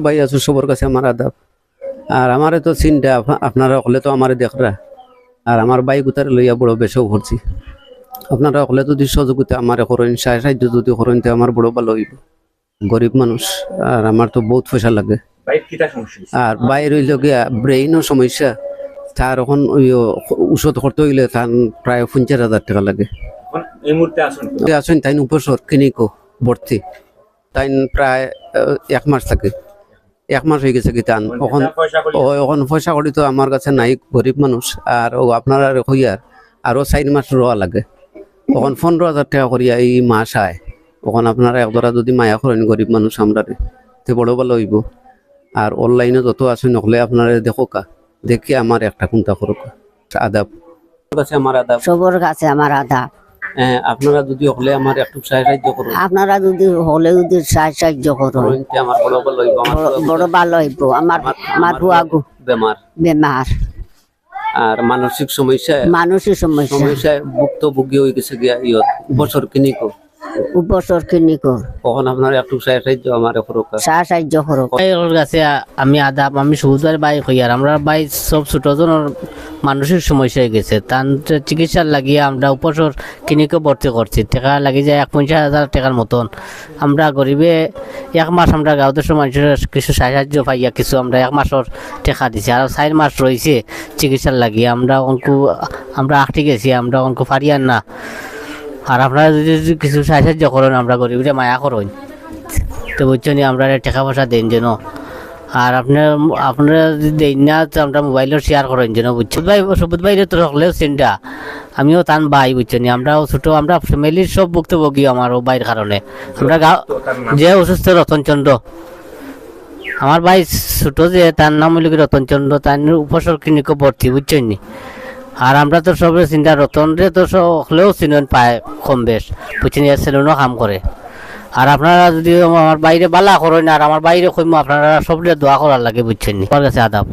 ভাই আছো সবার কাছে আমার আদাব। আর আমারে তো চিন্তা আপ- আপনারা হলে তো আমারে দেখরা। আর আমার বাইক উতারে লইয়া বড় বেশও ভরছি। আপনারা হলে যদি সহযোগিতা আমার করেন সাহায্য সাহায্য যদি করেন তো আমার বড় ভালো হইব। গরিব মানুষ আর আমার তো বহুত পয়সা লাগে? আর বাইরে হইল গিয়া ব্রেইনও সমস্যা। তার এখন ওই ওষুধ করতে হইলে তার প্রায় পঞ্চাশ হাজার টাকা লাগে। এই মুহূর্তে আসুন তাই উপসর ক্লিনিকও ভর্তি। তাই প্রায় এক মাস থাকে এক মাস হয়ে গেছে কি তান এখন পয়সা করি করি তো আমার কাছে নাই গরিব মানুষ। আর ও আপনারা হইয়ার আরও। চার মাস রোয়া লাগে। তখন পনেরো হাজার টাকা করিয়া এই মাস আয়। তখন আপনারা একদরা যদি মায়া করেন গরিব মানুষ আমরা তে বড় ভালো হইব। আর অনলাইনে যত আছে নহলে আপনারা দেখো কা দেখি আমার একটা কোনটা করুক আদাব। কাছে আমার আদাব। সবর কাছে আমার আধা হ্যাঁ, আপনারা যদি হলে আমার একটু সাহায্য করুন। আপনারা যদি হলে যদি সাহায্য করুন। আমার বড় ভালো হইব আমার বড়- বড় ভালো হইব। আমার আমার বুয়াগু বেমার। বেমার। আর মানসিক সমস্যা মানসিক সমস্যা। সমস্যায় ভুক্তভোগী হয়ে গেছে গিয়া ইয়ত। বছর কিনিক। উপসর কিনিক। তখন আপনার একটু সাহায্য আমার করুক। সাহায্য করুক। বাইরের কাছে আমি আদাব আমি সুবিধার বাইক হই আর আমরা বাই সব ছোটজনের মানসিক সমস্যা হয়ে গেছে। তার চিকিৎসার লাগিয়ে আমরা উপসর ক্লিনিকে ভর্তি করছি। টাকা লাগি যায় এক পঞ্চাশ হাজার টাকার মতন। আমরা গরিবে এক মাস আমরা গাঁও দেশের মানুষের কিছু সাহায্য পাইয়া কিছু আমরা এক মাসের টাকা দিছি। আর চার মাস রয়েছে চিকিৎসার লাগিয়ে আমরা অঙ্কু, আমরা আটকে গেছি, আমরা অঙ্ক পারিয়ার না। আর আপনারা যদি যদি কিছু সাহায্য করেন, আমরা গরিবরে মায়া করেন। তো বুঝছেন আমরা টাকা পয়সা দেন যেন। আর আপনার আপনারা যদি দেন না তো আমরা মোবাইলের শেয়ার করেন যেন বুঝছেন। ভাই সবুজ ভাই তো হলেও চিন্তা আমিও তান ভাই বুঝছেন। আমরাও ছোটো আমরা ফ্যামিলির সব ভুক্তভোগী আমার ও ভাইয়ের কারণে। আমরা গাঁও যে অসুস্থ রতনচন্দ্র আমার ভাই ছোটো যে তার নাম হইল কি রতনচন্দ্র তার উপসর্গ ক্লিনিকে ভর্তি বুঝছেন? নি আর আমরা তো সবে চিন্তা রতন রে তো সব হলেও চিনেন পায় কম বেশ। বুঝছেন এর সেলুনও কাম করে। আর আপনারা যদি আমার বাইরে বালা করেন আর আমার বাইরে কইম, আপনারা সবরে দোয়া করার লাগে বুঝছেন আমার কাছে আদাব।